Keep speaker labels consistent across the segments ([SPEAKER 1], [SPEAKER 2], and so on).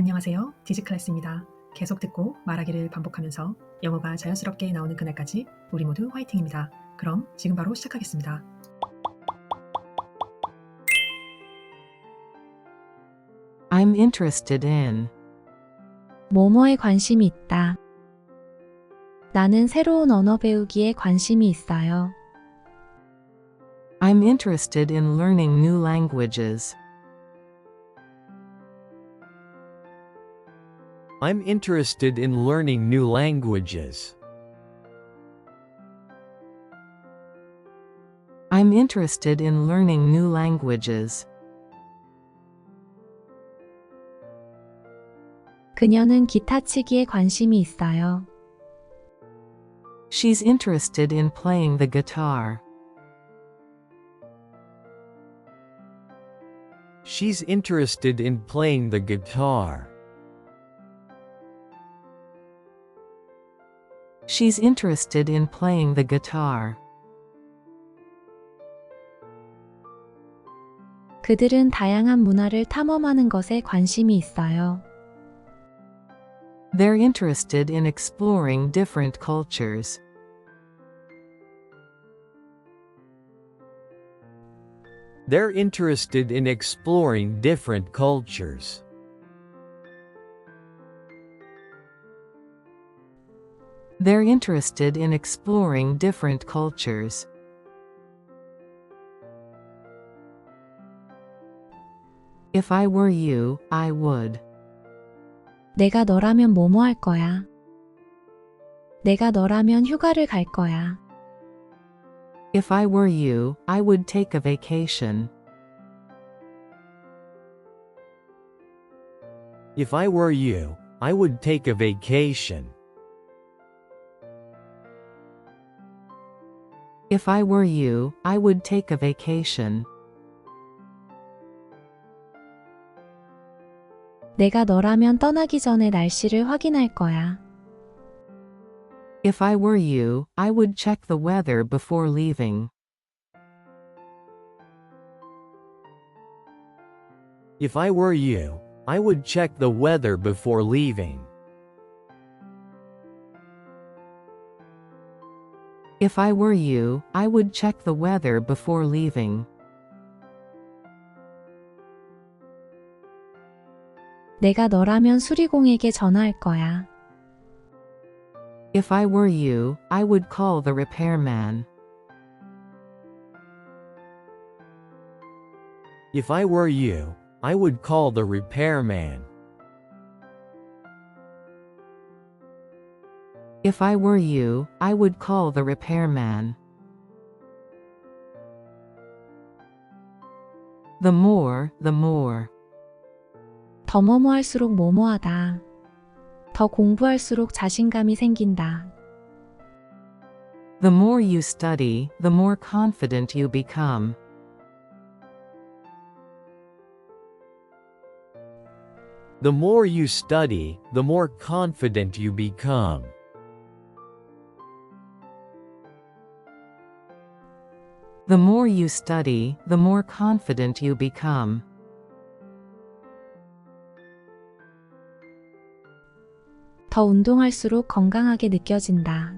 [SPEAKER 1] 안녕하세요. 디지클래스입니다. 계속 듣고 말하기를 반복하면서 영어가 자연스럽게 나오는 그날까지 우리 모두 화이팅입니다. 그럼 지금 바로 시작하겠습니다.
[SPEAKER 2] I'm interested in.
[SPEAKER 3] 뭐뭐에 관심이 있다. 나는 새로운 언어 배우기에 관심이 있어요.
[SPEAKER 2] I'm interested in learning new languages.
[SPEAKER 4] I'm interested in learning new languages.
[SPEAKER 2] I'm interested in learning new languages.
[SPEAKER 3] 그녀는 기타 치기에 관심이 있어요.
[SPEAKER 2] She's interested in playing the guitar.
[SPEAKER 4] She's interested in playing the guitar.
[SPEAKER 2] She's interested in playing the guitar.
[SPEAKER 3] 그들은 다양한 문화를 탐험하는 것에 관심이 있어요.
[SPEAKER 2] They're interested in exploring different cultures.
[SPEAKER 4] They're interested in exploring different cultures.
[SPEAKER 2] They're interested in exploring different cultures. If I were you, I would.
[SPEAKER 3] 내가 너라면 뭐뭐 할 거야. 내가 너라면 휴가를 갈 거야.
[SPEAKER 2] If I were you, I would take a vacation.
[SPEAKER 4] If I were you, I would take a vacation.
[SPEAKER 2] If I were you, I would take a vacation.
[SPEAKER 3] 내가 너라면 떠나기 전에 날씨를 확인할 거야.
[SPEAKER 2] If I were you, I would check the weather before leaving.
[SPEAKER 4] If I were you, I would check the weather before leaving.
[SPEAKER 2] If I were you, I would check the weather before leaving.
[SPEAKER 3] 내가 너라면 수리공에게 전화할 거야.
[SPEAKER 2] If I were you, I would call the repairman.
[SPEAKER 4] If I were you, I would call the repairman.
[SPEAKER 2] If I were you, I would call the repairman. The more, the more.
[SPEAKER 3] 더 뭐뭐할수록 뭐뭐하다. 더 공부할수록 자신감이 생긴다.
[SPEAKER 2] The more you study, the more confident you become.
[SPEAKER 4] The more you study, the more confident you become.
[SPEAKER 2] The more you study, the more confident you become.
[SPEAKER 3] 더 운동할수록 건강하게 느껴진다.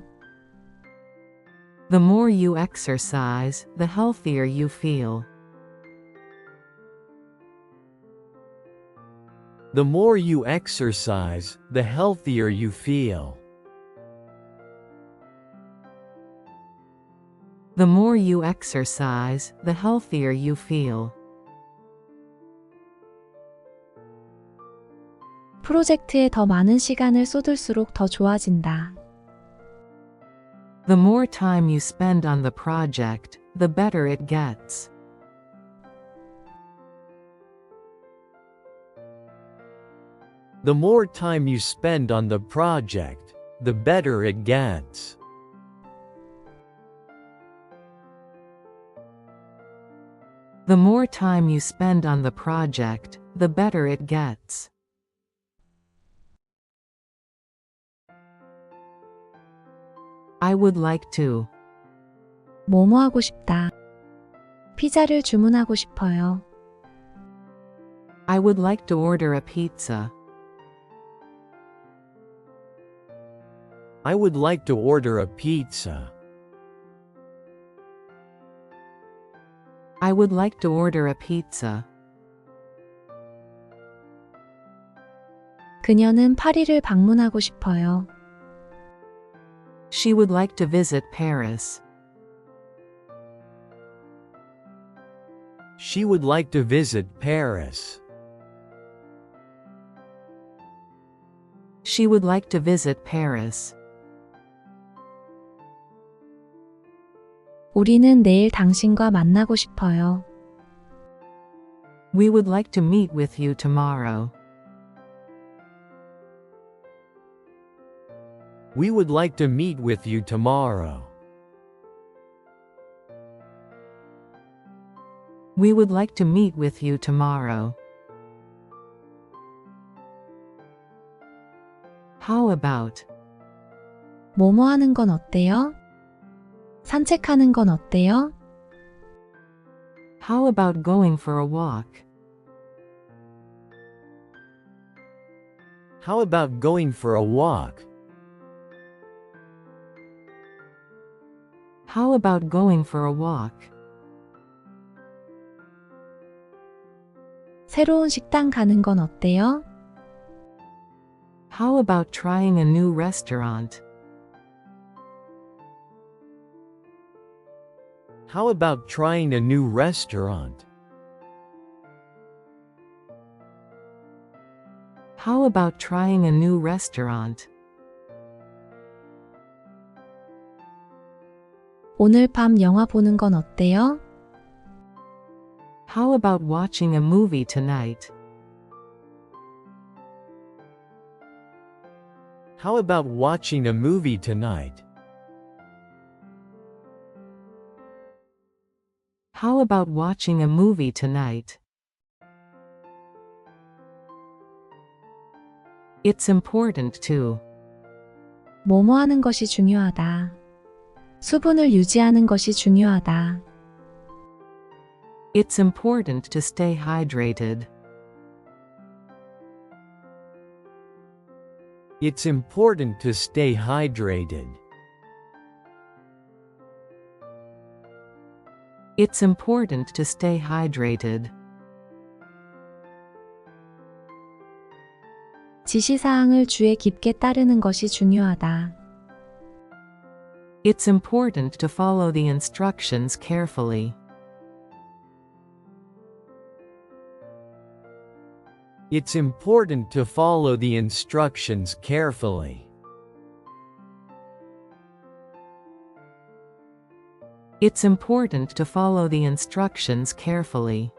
[SPEAKER 2] The more you exercise, the healthier you feel.
[SPEAKER 4] The more you exercise, the healthier you feel.
[SPEAKER 2] The more you exercise, the healthier you feel.
[SPEAKER 3] 프로젝트에 더 많은 시간을 쏟을수록 더 좋아진다.
[SPEAKER 2] The more time you spend on the project, the better it gets.
[SPEAKER 4] The more time you spend on the project, the better it gets.
[SPEAKER 2] The more time you spend on the project, the better it gets. I would like to.
[SPEAKER 3] 뭐뭐 하고 싶다. 피자를 주문하고 싶어요.
[SPEAKER 2] I would like to order a pizza.
[SPEAKER 4] I would like to order a pizza.
[SPEAKER 2] I would like to order a pizza.
[SPEAKER 3] 그녀는 파리를 방문하고 싶어요.
[SPEAKER 2] She would like to visit Paris.
[SPEAKER 4] She would like to visit Paris.
[SPEAKER 2] She would like to visit Paris.
[SPEAKER 3] 우리는 내일 당신과 만나고 싶어요.
[SPEAKER 2] We would like to meet with you tomorrow.
[SPEAKER 4] We would like to meet with you tomorrow.
[SPEAKER 2] We would like to meet with you tomorrow. How about?
[SPEAKER 3] 뭐뭐 하는 건 어때요? 산책하는 건 어때요?
[SPEAKER 2] How about going for a walk?
[SPEAKER 4] How about going for a walk?
[SPEAKER 2] How about going for a walk?
[SPEAKER 3] 새로운 식당 가는 건 어때요?
[SPEAKER 2] How about trying a new restaurant?
[SPEAKER 4] How about trying a new restaurant?
[SPEAKER 2] How about trying a new restaurant?
[SPEAKER 3] 오늘 밤 영화 보는 건 어때요?
[SPEAKER 2] How about watching a movie tonight?
[SPEAKER 4] How about watching a movie tonight?
[SPEAKER 2] How about watching a movie tonight? It's important to.
[SPEAKER 3] 뭐뭐 하는 것이 중요하다. 수분을 유지하는 것이 중요하다.
[SPEAKER 2] It's important to stay hydrated.
[SPEAKER 4] It's important to stay hydrated.
[SPEAKER 2] It's important to stay hydrated.
[SPEAKER 3] 지시사항을 주의 깊게 따르는 것이 중요하다.
[SPEAKER 2] It's important to follow the instructions carefully.
[SPEAKER 4] It's important to follow the instructions carefully.
[SPEAKER 2] It's important to follow the instructions carefully.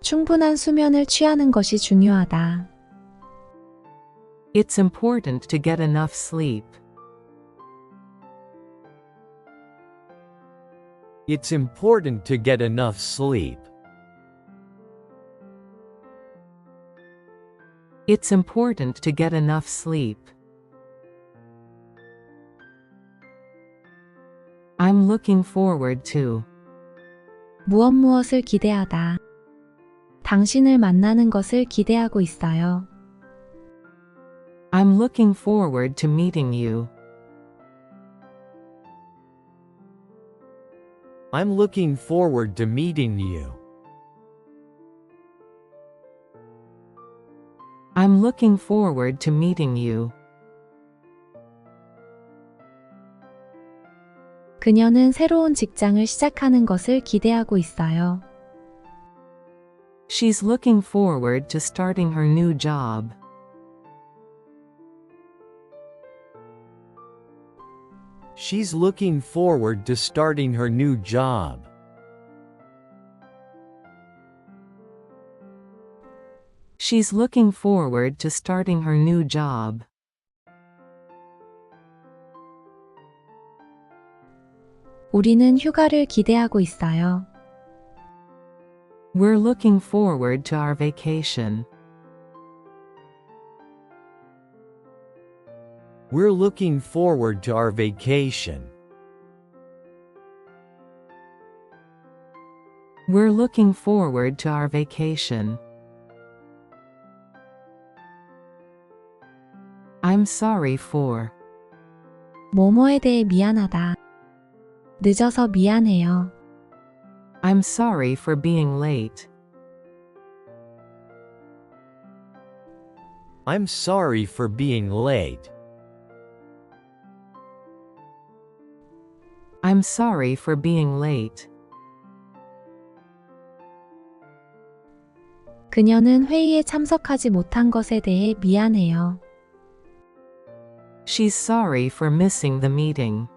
[SPEAKER 3] 충분한 수면을 취하는 것이 중요하다.
[SPEAKER 2] It's important to get enough sleep.
[SPEAKER 4] It's important to get enough sleep.
[SPEAKER 2] It's important to get enough sleep. I'm looking forward to.
[SPEAKER 3] 무엇 무엇을 기대하다. 당신을 만나는 것을 기대하고 있어요.
[SPEAKER 2] I'm looking forward to meeting you.
[SPEAKER 4] I'm looking forward to meeting you.
[SPEAKER 2] I'm looking forward to meeting you.
[SPEAKER 3] 그녀는 새로운 직장을 시작하는 것을 기대하고 있어요.
[SPEAKER 2] She's looking forward to starting her new job.
[SPEAKER 4] She's looking forward to starting her new job.
[SPEAKER 2] She's looking forward to starting her new job.
[SPEAKER 3] 우리는 휴가를 기대하고 있어요.
[SPEAKER 2] We're looking forward to our vacation.
[SPEAKER 4] We're looking forward to our vacation.
[SPEAKER 2] We're looking forward to our vacation. I'm sorry for.
[SPEAKER 3] 뭐뭐에 대해 미안하다. 늦어서 미안해요.
[SPEAKER 2] I'm sorry for being late.
[SPEAKER 4] I'm sorry for being late.
[SPEAKER 2] I'm sorry for being late.
[SPEAKER 3] 그녀는 회의에 참석하지 못한 것에 대해 미안해요.
[SPEAKER 2] She's sorry for missing the meeting.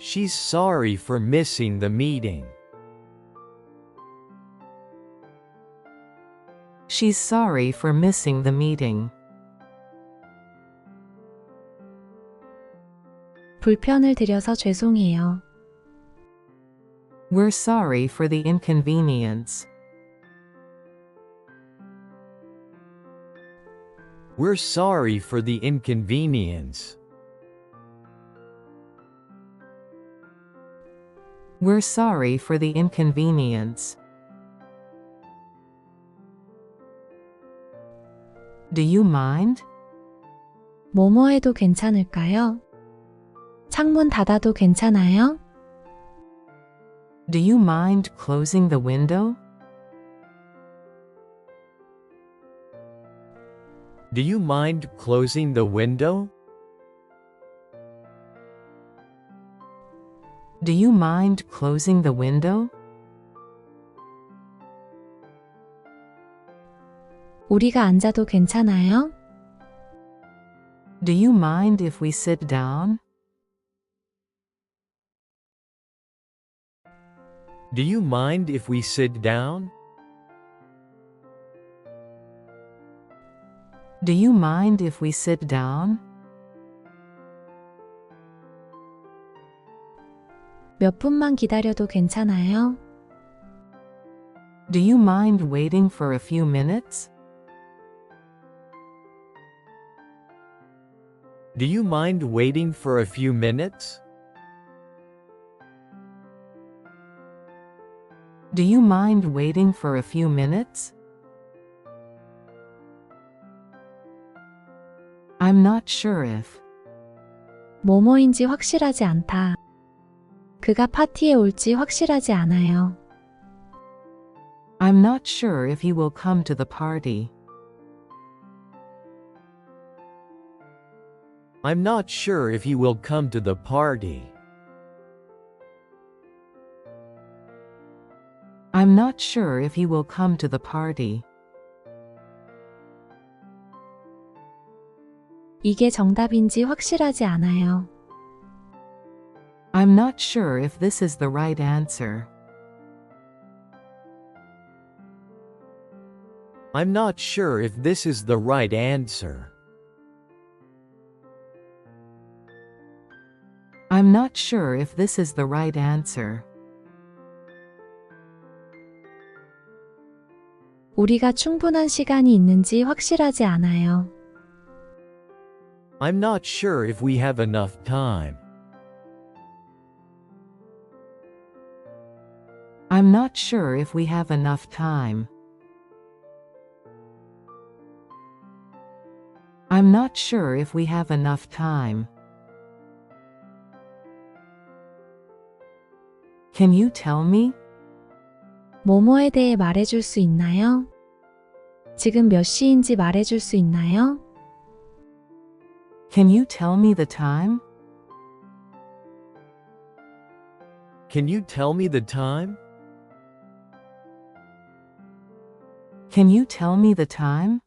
[SPEAKER 4] She's sorry for missing the meeting.
[SPEAKER 2] She's sorry for missing the meeting.
[SPEAKER 3] 불편을 드려서 죄송해요.
[SPEAKER 2] We're sorry for the inconvenience.
[SPEAKER 4] We're sorry for the inconvenience.
[SPEAKER 2] We're sorry for the inconvenience. Do you mind?
[SPEAKER 3] 뭐뭐 해도 괜찮을까요? 창문 닫아도 괜찮아요?
[SPEAKER 2] Do you mind closing the window?
[SPEAKER 4] Do you mind closing the window?
[SPEAKER 2] Do you mind closing the window?
[SPEAKER 3] 우리가 앉아도 괜찮아요?
[SPEAKER 2] Do you mind if we sit down?
[SPEAKER 4] Do you mind if we sit down?
[SPEAKER 2] Do you mind if we sit down?
[SPEAKER 3] 몇 분만 기다려도 괜찮아요?
[SPEAKER 2] Do you mind waiting for a few minutes?
[SPEAKER 4] Do you mind waiting for a few minutes?
[SPEAKER 2] Do you mind waiting for a few minutes? I'm not sure if.
[SPEAKER 3] 뭐뭐인지 확실하지 않다. 그가 파티에 올지 확실하지 않아요.
[SPEAKER 2] I'm not sure if he will come to the party.
[SPEAKER 4] I'm not sure if he will come to the party.
[SPEAKER 2] I'm not sure if he will come to the party.
[SPEAKER 3] 이게 정답인지 확실하지 않아요.
[SPEAKER 2] I'm not sure if this is the right answer.
[SPEAKER 4] I'm not sure if this is the right answer.
[SPEAKER 2] I'm not sure if this is the right answer.
[SPEAKER 3] 우리가 충분한 시간이 있는지 확실하지 않아요.
[SPEAKER 4] I'm not sure if we have enough time.
[SPEAKER 2] I'm not sure if we have enough time. I'm not sure if we have enough time. Can you tell me?
[SPEAKER 3] 뭐뭐에 대해 말해줄 수 있나요? 지금 몇 시인지 말해줄 수 있나요?
[SPEAKER 2] Can you tell me the time?
[SPEAKER 4] Can you tell me the time?
[SPEAKER 2] Can you tell me the time?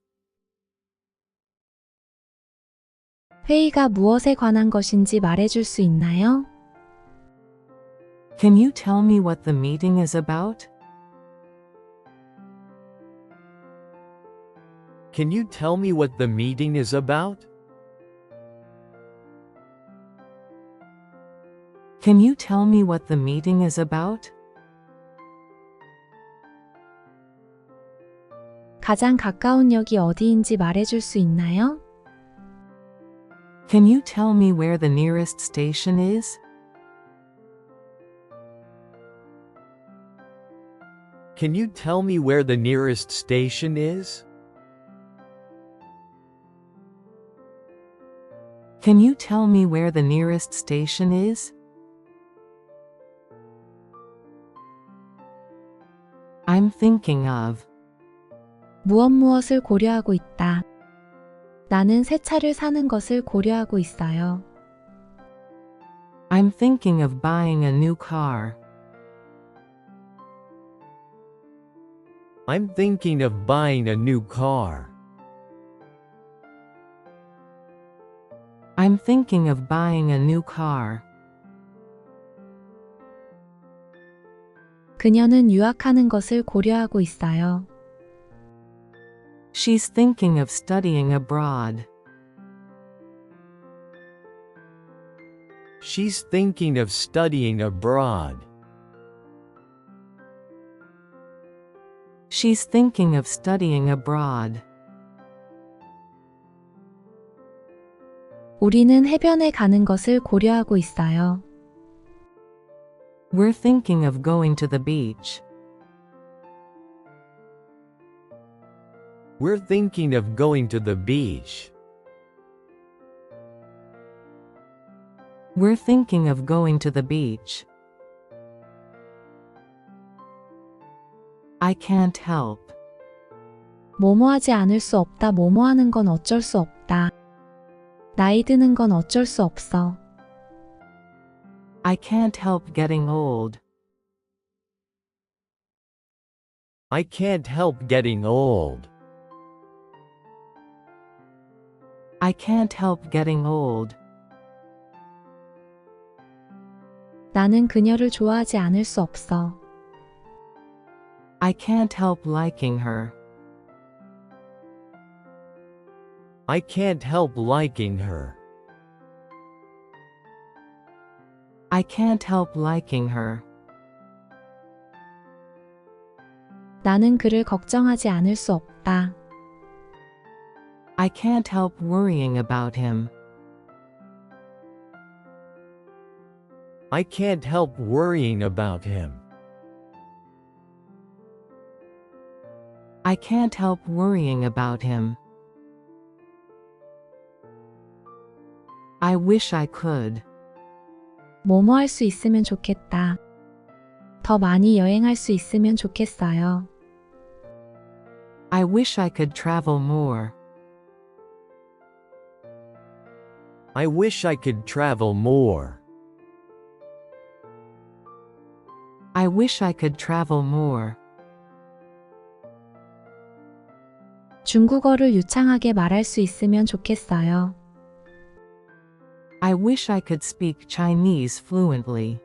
[SPEAKER 3] 회의가 무엇에 관한 것인지 말해줄 수 있나요?
[SPEAKER 2] Can you tell me what the meeting is about?
[SPEAKER 4] Can you tell me what the meeting is about?
[SPEAKER 2] Can you tell me what the meeting is about?
[SPEAKER 3] 가장 가까운 역이 어디인지 말해줄 수 있나요?
[SPEAKER 2] Can you tell me where the nearest station is?
[SPEAKER 4] Can you tell me where the nearest station is?
[SPEAKER 2] Can you tell me where the nearest station is? I'm thinking of.
[SPEAKER 3] 무엇 무엇을 고려하고 있다. 나는 새 차를 사는 것을 고려하고 있어요.
[SPEAKER 2] I'm thinking of buying a new car.
[SPEAKER 4] I'm thinking of buying a new car.
[SPEAKER 2] I'm thinking of buying a new car.
[SPEAKER 3] 그녀는 유학하는 것을 고려하고 있어요.
[SPEAKER 2] She's thinking of studying abroad.
[SPEAKER 4] She's thinking of studying abroad.
[SPEAKER 2] She's thinking of studying abroad.
[SPEAKER 3] 우리는 해변에 가는 것을 고려하고 있어요.
[SPEAKER 2] We're thinking of going to the beach.
[SPEAKER 4] We're thinking of going to the beach.
[SPEAKER 2] We're thinking of going to the beach. I can't help.
[SPEAKER 3] 뭐뭐 하지 않을 수 없다. 뭐뭐 하는 건 어쩔 수 없다. 나이 드는 건 어쩔 수 없어.
[SPEAKER 2] I can't help getting old.
[SPEAKER 4] I can't help getting old.
[SPEAKER 2] I can't help getting old.
[SPEAKER 3] 나는 그녀를 좋아하지 않을 수 없어.
[SPEAKER 2] I can't help liking her.
[SPEAKER 4] I can't help liking her.
[SPEAKER 2] I can't help liking her.
[SPEAKER 3] 나는 그를 걱정하지 않을 수 없다.
[SPEAKER 2] I can't help worrying about him.
[SPEAKER 4] I can't help worrying about him.
[SPEAKER 2] I can't help worrying about him. I wish I could.
[SPEAKER 3] 뭐뭐 할 수 있으면 좋겠다. 더 많이 여행할 수 있으면 좋겠어요.
[SPEAKER 2] I wish I could travel more.
[SPEAKER 4] I wish I could travel more.
[SPEAKER 2] I wish I could travel more.
[SPEAKER 3] 중국어를 유창하게 말할 수 있으면 좋겠어요.
[SPEAKER 2] I wish I could speak Chinese fluently.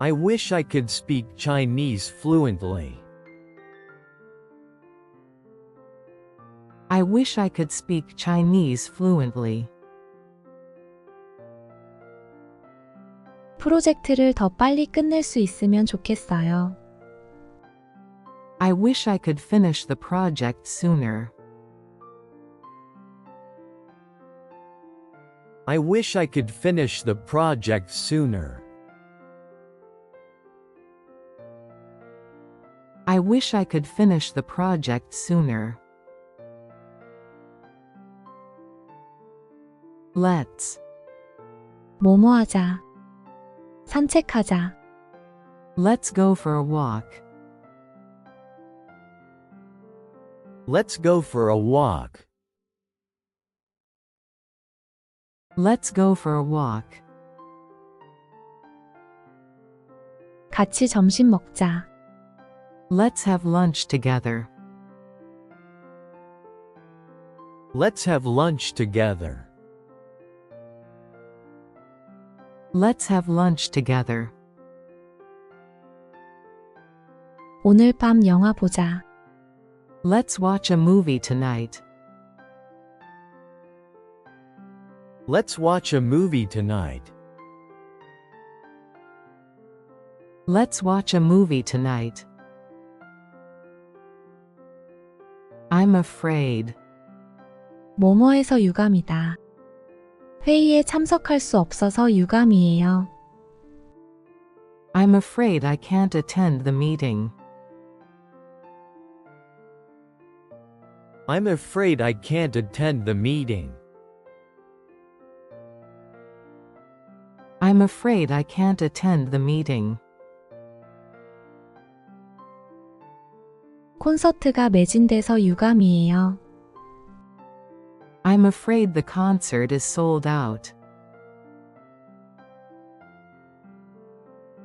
[SPEAKER 4] I wish I could speak Chinese fluently.
[SPEAKER 2] I wish I could speak Chinese fluently.
[SPEAKER 3] 프로젝트를 더 빨리 끝낼 수 있으면 좋겠어요.
[SPEAKER 2] I wish I could finish the project sooner.
[SPEAKER 4] I wish I could finish the project sooner.
[SPEAKER 2] I wish I could finish the project sooner. Let's.
[SPEAKER 3] 뭐뭐 하자. 산책하자.
[SPEAKER 2] Let's go for a walk.
[SPEAKER 4] Let's go for a walk.
[SPEAKER 2] Let's go for a walk.
[SPEAKER 3] 같이 점심 먹자.
[SPEAKER 2] Let's have lunch together.
[SPEAKER 4] Let's have lunch together.
[SPEAKER 2] Let's have lunch together.
[SPEAKER 3] 오늘 밤 영화 보자.
[SPEAKER 2] Let's watch a movie tonight.
[SPEAKER 4] Let's watch a movie tonight.
[SPEAKER 2] Let's watch a movie tonight. I'm afraid.
[SPEAKER 3] 뭐뭐해서 유감이다. 회의에 참석할 수 없어서 유감이에요.
[SPEAKER 2] I'm afraid I can't attend the meeting.
[SPEAKER 4] I'm afraid I can't attend the meeting.
[SPEAKER 2] I'm afraid I can't attend the meeting.
[SPEAKER 3] 콘서트가 매진돼서 유감이에요.
[SPEAKER 2] I'm afraid the concert is sold out.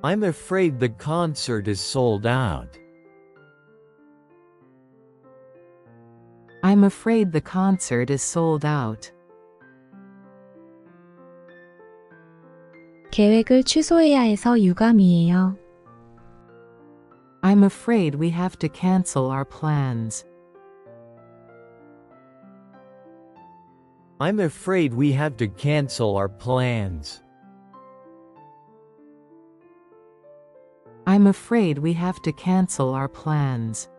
[SPEAKER 4] I'm afraid the concert is sold out.
[SPEAKER 2] I'm afraid the concert is sold out.
[SPEAKER 3] 계획을 취소해야 해서 유감이에요.
[SPEAKER 2] I'm afraid we have to cancel our plans.
[SPEAKER 4] I'm afraid we have to cancel our plans.
[SPEAKER 2] I'm afraid we have to cancel our plans.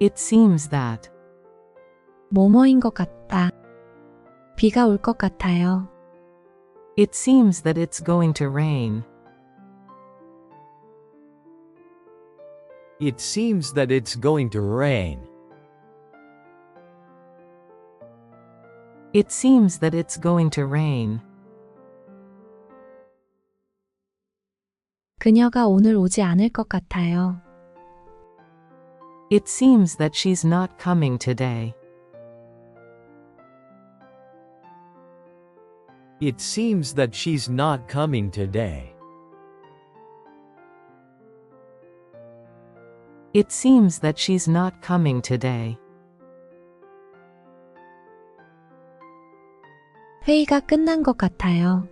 [SPEAKER 2] It seems that.
[SPEAKER 3] 뭐뭐인 것 같다. 비가 올 것 같아요.
[SPEAKER 2] It seems that it's going to rain.
[SPEAKER 4] It seems that it's going to rain.
[SPEAKER 2] It seems that it's going to rain.
[SPEAKER 3] 그녀가 오늘 오지 않을 것 같아요.
[SPEAKER 2] It seems that she's not coming today.
[SPEAKER 4] It seems that she's not coming today.
[SPEAKER 2] It seems that she's not coming today.
[SPEAKER 3] 회의가 끝난 것 같아요.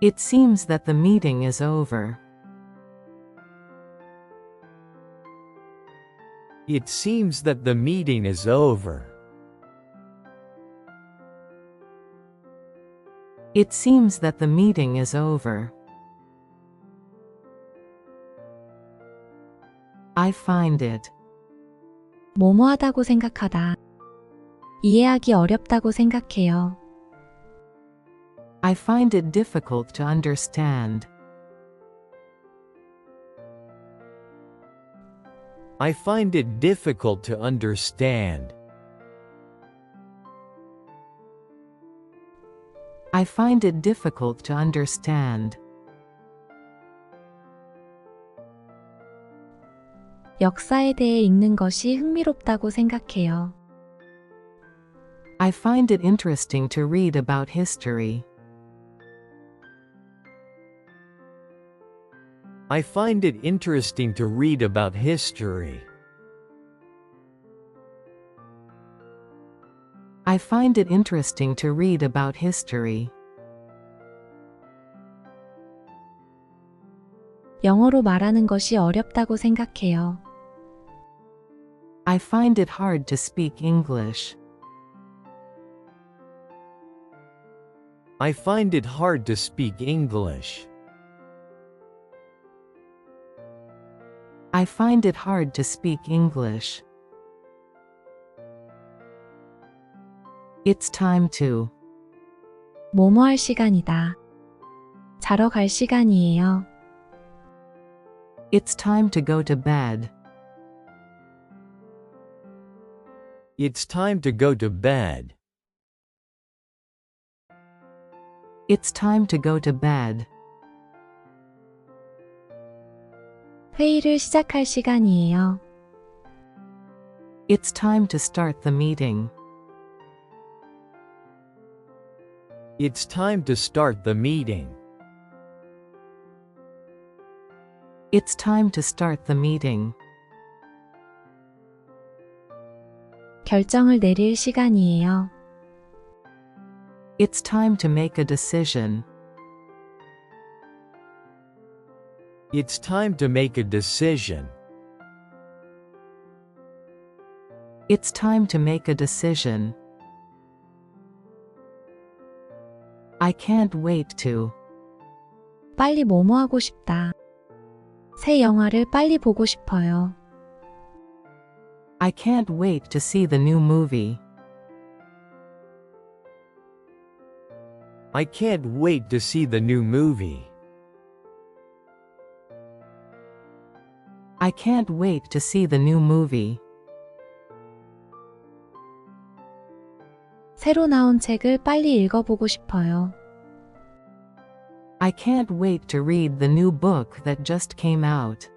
[SPEAKER 2] It seems that the meeting is over.
[SPEAKER 4] It seems that the meeting is over.
[SPEAKER 2] It seems that the meeting is over. I find it.
[SPEAKER 3] 뭐뭐하다고 생각하다. 이해하기 어렵다고 생각해요.
[SPEAKER 2] I find it difficult to understand.
[SPEAKER 4] I find it difficult to understand.
[SPEAKER 2] I find it difficult to understand.
[SPEAKER 3] 역사에 대해 읽는 것이 흥미롭다고 생각해요.
[SPEAKER 2] I find it interesting to read about history.
[SPEAKER 4] I find it interesting to read about history.
[SPEAKER 2] I find it interesting to read about history.
[SPEAKER 3] 영어로 말하는 것이 어렵다고 생각해요.
[SPEAKER 2] I find it hard to speak English.
[SPEAKER 4] I find it hard to speak English.
[SPEAKER 2] I find it hard to speak English. It's time to.
[SPEAKER 3] 뭐뭐 할 시간이다. 자러 갈 시간이에요.
[SPEAKER 2] It's time to go to bed.
[SPEAKER 4] It's time to go to bed.
[SPEAKER 2] It's time to go to bed.
[SPEAKER 3] 회의를 시작할 시간이에요.
[SPEAKER 2] It's time to start the meeting.
[SPEAKER 4] It's time to start the meeting.
[SPEAKER 2] It's time to start the meeting.
[SPEAKER 3] 결정을 내릴 시간이에요.
[SPEAKER 2] It's time to make a decision.
[SPEAKER 4] It's time to make a decision.
[SPEAKER 2] It's time to make a decision. I can't wait to.
[SPEAKER 3] 빨리 뭐뭐 하고 싶다. 새 영화를 빨리 보고 싶어요.
[SPEAKER 2] I can't wait to see the new movie.
[SPEAKER 4] I can't wait to see the new movie.
[SPEAKER 2] I can't wait to see the new movie.
[SPEAKER 3] 새로 나온 책을 빨리 읽어보고 싶어요.
[SPEAKER 2] I can't wait to read the new book that just came out.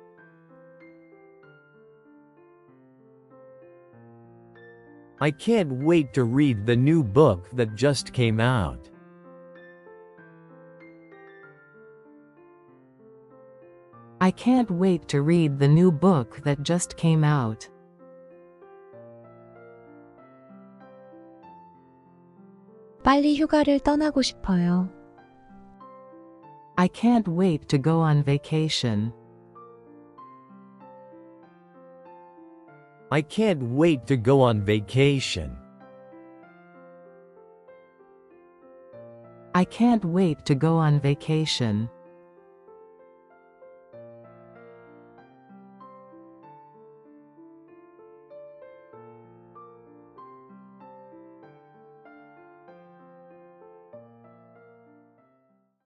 [SPEAKER 4] I can't wait to read the new book that just came out.
[SPEAKER 2] I can't wait to read the new book that just came out.
[SPEAKER 3] 빨리 휴가를 떠나고 싶어요.
[SPEAKER 2] I can't wait to go on vacation.
[SPEAKER 4] I can't wait to go on vacation.
[SPEAKER 2] I can't wait to go on vacation.